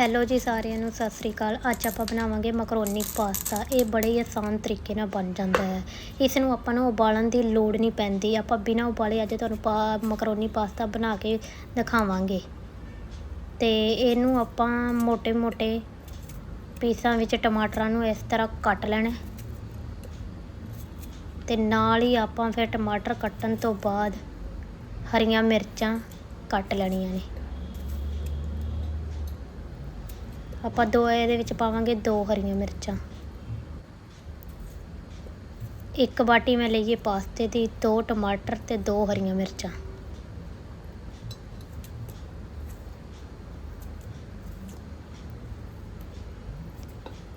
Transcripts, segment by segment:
Hello ਜੀ ਸਾਰਿਆਂ ਨੂੰ, ਸਤਿ ਸ੍ਰੀ ਅਕਾਲ। ਅੱਜ ਆਪਾਂ ਬਣਾਵਾਂਗੇ ਮਕਰੋਨੀ ਪਾਸਤਾ। ਇਹ ਬੜੇ ਹੀ ਆਸਾਨ ਤਰੀਕੇ ਨਾਲ ਬਣ ਜਾਂਦਾ ਹੈ। ਇਸ ਨੂੰ ਆਪਾਂ ਨੂੰ ਉਬਾਲਣ ਦੀ ਲੋੜ ਨਹੀਂ ਪੈਂਦੀ। ਆਪਾਂ ਬਿਨਾਂ ਉਬਾਲੇ ਅੱਜ ਤੁਹਾਨੂੰ ਪਾ ਮਕਰੋਨੀ ਪਾਸਤਾ ਬਣਾ ਕੇ ਦਿਖਾਵਾਂਗੇ। ਤੇ ਇਹਨੂੰ ਆਪਾਂ ਮੋٹے-ਮੋٹے ਪੀਸਾਂ ਵਿੱਚ ਟਮਾਟਰਾਂ ਨੂੰ ਇਸ ਤਰ੍ਹਾਂ ਕੱਟ ਲੈਣਾ ਤੇ ਨਾਲ ਹੀ ਆਪਾਂ ਫਿਰ ਟਮਾਟਰ ਕੱਟਣ ਤੋਂ ਬਾਅਦ ਹਰੀਆਂ ਮਿਰਚਾਂ ਕੱਟ ਲੈਣੀਆਂ ਨੇ। ਆਪਾਂ ਦੋ ਇਹਦੇ ਵਿੱਚ ਪਾਵਾਂਗੇ ਦੋ ਹਰੀਆਂ ਮਿਰਚਾਂ। ਇੱਕ ਬਾਟੀ ਮੈਂ ਲਈਏ ਪਾਸਤੇ ਦੀ, ਦੋ ਟਮਾਟਰ ਤੇ ਦੋ ਹਰੀਆਂ ਮਿਰਚਾਂ।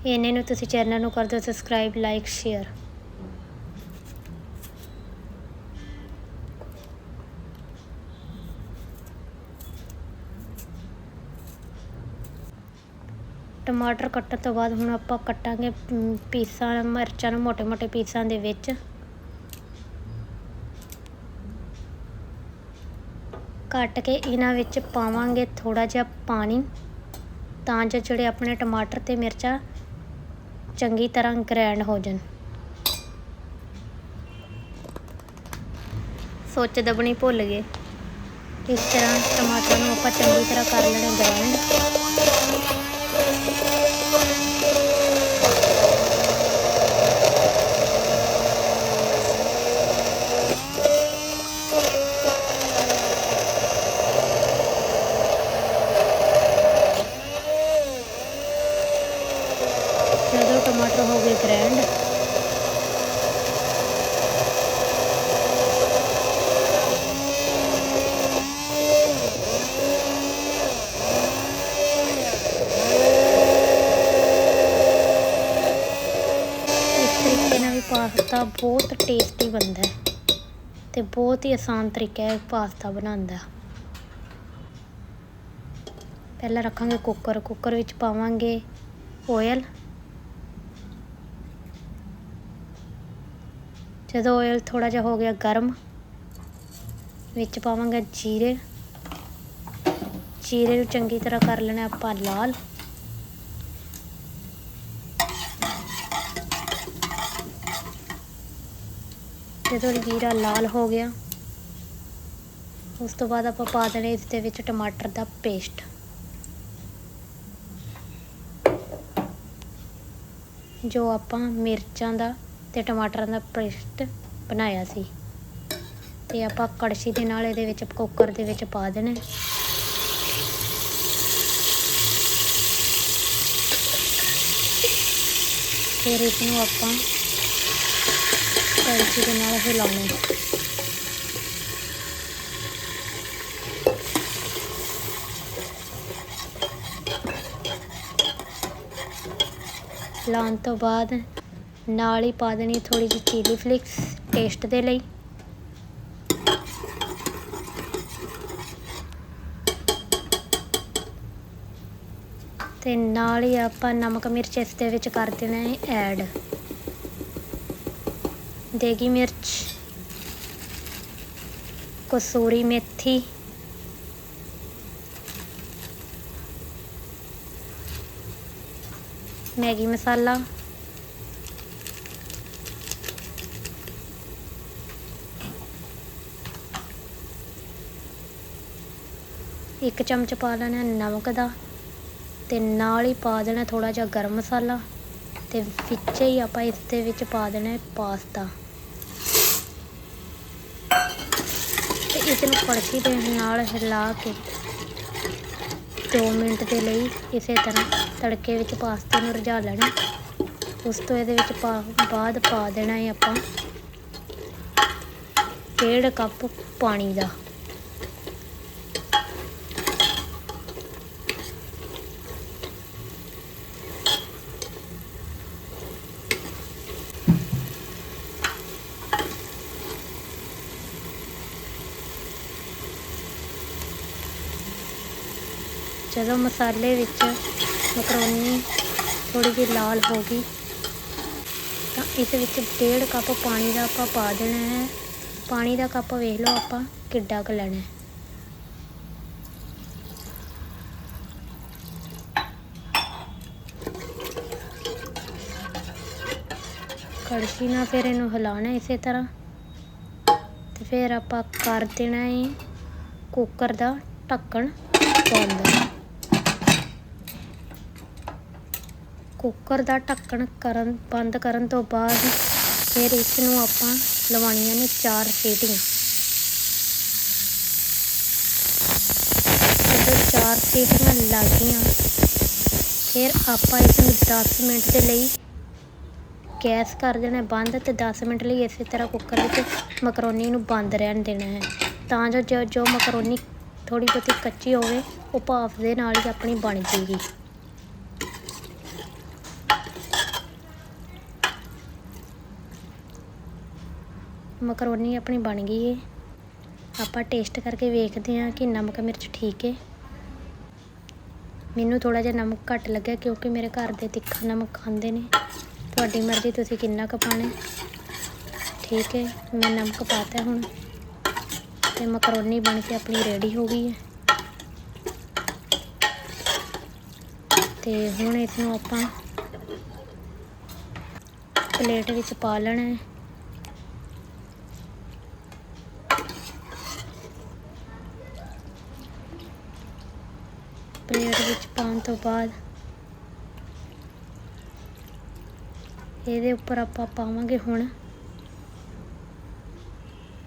ਇਹਨੇ ਨੂੰ ਤੁਸੀਂ ਚੈਨਲ ਨੂੰ ਕਰ ਦਿਓ ਸਬਸਕ੍ਰਾਈਬ ਲਾਈਕ ਸ਼ੇਅਰ ਟਮਾਟਰ ਕੱਟਣ ਤੋਂ ਬਾਅਦ ਹੁਣ ਆਪਾਂ ਕੱਟਾਂਗੇ ਪੀਸਾਂ, ਮਿਰਚਾਂ ਨੂੰ ਮੋٹے-ਮੋٹے ਪੀਸਾਂ ਦੇ ਵਿੱਚ। ਕੱਟ ਕੇ ਇਹਨਾਂ ਵਿੱਚ ਪਾਵਾਂਗੇ ਥੋੜਾ ਜਿਹਾ ਪਾਣੀ, ਤਾਂ ਜੋ ਜਿਹੜੇ ਆਪਣੇ ਟਮਾਟਰ ਤੇ ਮਿਰਚਾਂ ਚੰਗੀ ਤਰ੍ਹਾਂ ਗ੍ਰੈਂਡ ਹੋ ਜਾਣ। ਸੋਚ ਦਬਣੀ ਭੁੱਲ ਗਏ। ਇਸ ਤਰ੍ਹਾਂ ਟਮਾਟਰ ਨੂੰ ਆਪਾਂ ਚੰਗੀ ਤਰ੍ਹਾਂ ਕਰ ਲੈਣਾ ਗ੍ਰੈਂਡ। ਗਏ ਗ੍ਰੈਂਡ ਪਾਸਤਾ ਬਹੁਤ ਟੇਸਟੀ ਬਣਦਾ ਹੈ ਤੇ ਬਹੁਤ ਹੀ ਆਸਾਨ ਤਰੀਕਾ ਹੈ ਪਾਸਤਾ ਬਣਾਉਣ ਦਾ ਪਹਿਲਾਂ ਰੱਖਾਂਗੇ ਕੁੱਕਰ ਕੁੱਕਰ ਵਿੱਚ ਪਾਵਾਂਗੇ ਆਇਲ ਜਦੋਂ ਆਇਲ ਥੋੜਾ ਜਿਹਾ ਹੋ ਗਿਆ ਗਰਮ, ਵਿੱਚ ਪਾਵਾਂਗੇ ਜੀਰੇ। ਜੀਰੇ ਨੂੰ ਚੰਗੀ ਤਰ੍ਹਾਂ ਕਰ ਲੈਣਾ ਆਪਾਂ ਲਾਲ। ਜਦੋਂ ਜੀਰਾ ਲਾਲ ਹੋ ਗਿਆ, ਉਸ ਤੋਂ ਬਾਅਦ ਆਪਾਂ ਪਾ ਦੇਣੇ ਇਸ ਦੇ ਵਿੱਚ ਟਮਾਟਰ ਦਾ ਪੇਸਟ। ਜੋ ਆਪਾਂ ਮਿਰਚਾਂ ਦਾ ਤੇ ਟਮਾਟਰਾਂ ਦਾ ਪੇਸਟ ਬਣਾਇਆ ਸੀ। ਤੇ ਆਪਾਂ ਕੜਛੀ ਦੇ ਨਾਲ ਇਹਦੇ ਵਿੱਚ ਕੁੱਕਰ ਦੇ ਵਿੱਚ ਪਾ ਦੇਣਾ। ਫਿਰ ਇਸ ਨੂੰ ਆਪਾਂ ਕੜਛੀ ਦੇ ਨਾਲ ਹਿਲਾਉਣਾ। ਲਾਉਣ ਤੋਂ ਬਾਅਦ ਨਾਲ ਹੀ ਪਾ ਦੇਣੀ ਥੋੜੀ ਜਿਹੀ ਚੀਲੀ ਫਲਿਕਸ ਟੇਸਟ ਦੇ ਲਈ। ਤੇ ਨਾਲ ਹੀ ਆਪਾਂ ਨਮਕ ਮਿਰਚ ਇਸ ਦੇ ਵਿੱਚ ਕਰ ਦੇਣਾ ਹੈ ਐਡ ਦੇਗੀ ਮਿਰਚ, ਕਸੂਰੀ ਮੇਥੀ, ਮੈਗੀ ਮਸਾਲਾ। ਇੱਕ ਚਮਚ ਪਾ ਲੈਣਾ ਨਮਕ ਦਾ ਤੇ ਨਾਲ ਹੀ ਪਾ ਦੇਣਾ ਥੋੜਾ ਜਿਹਾ ਗਰਮ ਮਸਾਲਾ ਤੇ ਵਿੱਚ ਹੀ ਆਪਾਂ ਇਸ ਦੇ ਵਿੱਚ ਪਾ ਦੇਣਾ ਪਾਸਤਾ। ਤੇ ਇਸ ਨੂੰ ਕੜਛੀ ਦੇ ਨਾਲ ਹਿਲਾ ਕੇ 2 ਮਿੰਟ ਦੇ ਲਈ ਇਸੇ ਤਰ੍ਹਾਂ ਤੜਕੇ ਵਿੱਚ ਪਾਸਤੇ ਨੂੰ ਰਝਾ ਲੈਣਾ। ਉਸ ਤੋਂ ਇਹਦੇ ਵਿੱਚ ਪਾ, ਬਾਅਦ ਪਾ ਦੇਣਾ ਹੈ ਆਪਾਂ ਡੇਢ ਕੱਪ ਪਾਣੀ ਦਾ। ਜਦੋਂ ਮਸਾਲੇ ਵਿੱਚ ਮਕਰੋਨੀ ਥੋੜੀ ਜਿਹੀ ਲਾਲ ਹੋ ਗਈ। ਤਾਂ ਇਸ ਵਿੱਚ ਡੇਢ ਕੱਪ ਪਾਣੀ ਦਾ ਆਪਾਂ ਪਾ ਦੇਣਾ ਹੈ। ਪਾਣੀ ਦਾ ਕੱਪ ਵੇਖ ਲਓ ਆਪਾਂ ਕਿੱਡਾ ਕੁ ਲੈਣਾ ਹੈ। ਕੜਛੀ ਨਾਲ ਫਿਰ ਇਹਨੂੰ ਹਿਲਾਣਾ ਇਸੇ ਤਰ੍ਹਾਂ। ਤੇ ਫਿਰ ਆਪਾਂ ਕਰ ਦੇਣਾ ਹੈ ਕੁੱਕਰ ਦਾ ਢੱਕਣ ਬੰਦ ਕੁੱਕਰ ਦਾ ਢੱਕਣ ਕਰਨ, ਬੰਦ ਕਰਨ ਤੋਂ ਬਾਅਦ ਫਿਰ ਇਸ ਨੂੰ ਆਪਾਂ ਲਵਾਉਣੀਆਂ ਨੇ ਚਾਰ ਸੀਟੀਆਂ। ਜਦੋਂ ਚਾਰ ਸੀਟੀਆਂ ਲੱਗ ਗਈਆਂ, ਫਿਰ ਆਪਾਂ ਇਸ ਨੂੰ 10 ਮਿੰਟ ਦੇ ਲਈ ਗੈਸ ਕਰ ਦੇਣਾ ਬੰਦ ਤੇ 10 ਮਿੰਟ ਲਈ ਇਸੇ ਤਰ੍ਹਾਂ ਕੁੱਕਰ ਵਿੱਚ ਮਕਰੋਨੀ ਨੂੰ ਬੰਦ ਰਹਿਣ ਦੇਣਾ ਹੈ। ਤਾਂ ਜੋ ਜੋ ਜੋ ਮਕਰੋਨੀ ਥੋੜੀ ਬਹੁਤੀ ਕੱਚੀ ਹੋਵੇ, ਉਹ ਭਾਫ ਦੇ ਨਾਲ ਹੀ ਆਪਣੀ ਬਣ ਜੇਗੀ। ਮਕਰੋਨੀ ਆਪਣੀ ਬਣ ਗਈ ਹੈ ਆਪਾਂ ਟੇਸਟ ਕਰਕੇ ਵੇਖਦੇ ਹਾਂ ਕਿ ਨਮਕ ਮਿਰਚ ਠੀਕ ਹੈ ਮੈਨੂੰ ਥੋੜਾ ਜਿਹਾ ਨਮਕ ਘੱਟ ਲੱਗਿਆ ਕਿਉਂਕਿ ਮੇਰੇ ਘਰ ਦੇ ਤਿੱਖਾ ਨਮਕ ਖਾਂਦੇ ਨੇ। ਤੁਹਾਡੀ ਮਰਜ਼ੀ, ਤੁਸੀਂ ਕਿੰਨਾ ਕੁ ਪਾਣਾ ਠੀਕ ਹੈ ਮੈਂ ਨਮਕ ਪਾਤਾ ਹੁਣ ਤੇ ਮਕਰੋਨੀ ਬਣ ਕੇ ਆਪਣੀ ਰੈਡੀ ਹੋ ਗਈ ਹੈ। ਤੇ ਹੁਣ ਇਸ ਨੂੰ ਆਪਾਂ ਪਲੇਟ ਵਿੱਚ ਪਾ ਲੈਣਾ ਹੈ। ਪਲੇਟ ਵਿੱਚ ਪਾਉਣ ਤੋਂ ਬਾਅਦ ਇਹਦੇ ਉੱਪਰ ਆਪਾਂ ਪਾਵਾਂਗੇ ਹੁਣ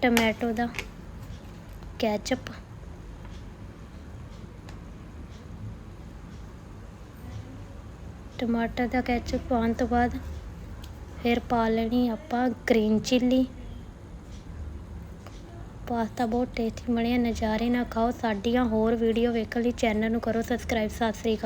ਟਮੈਟੋ ਦਾ ਕੈਚਅਪ ਟਮਾਟਰ ਦਾ ਕੈਚਅਪ ਪਾਉਣ ਤੋਂ ਬਾਅਦ ਫਿਰ ਪਾ ਲੈਣੀ ਆਪਾਂ ਗ੍ਰੀਨ ਚਿੱਲੀ। ਪਾਸਤਾ ਬਹੁਤ ਟੇਸਟੀ ਬਣਿਆ, ਨਜ਼ਾਰੇ ਨਾਲ ਖਾਓ, ਸਾਡੀਆਂ ਹੋਰ ਵੀਡੀਓ ਵੇਖਣ ਲਈ ਚੈਨਲ ਨੂੰ ਕਰੋ ਸਬਸਕ੍ਰਾਈਬ ਸਤਿ ਸ੍ਰੀ ਅਕਾਲ।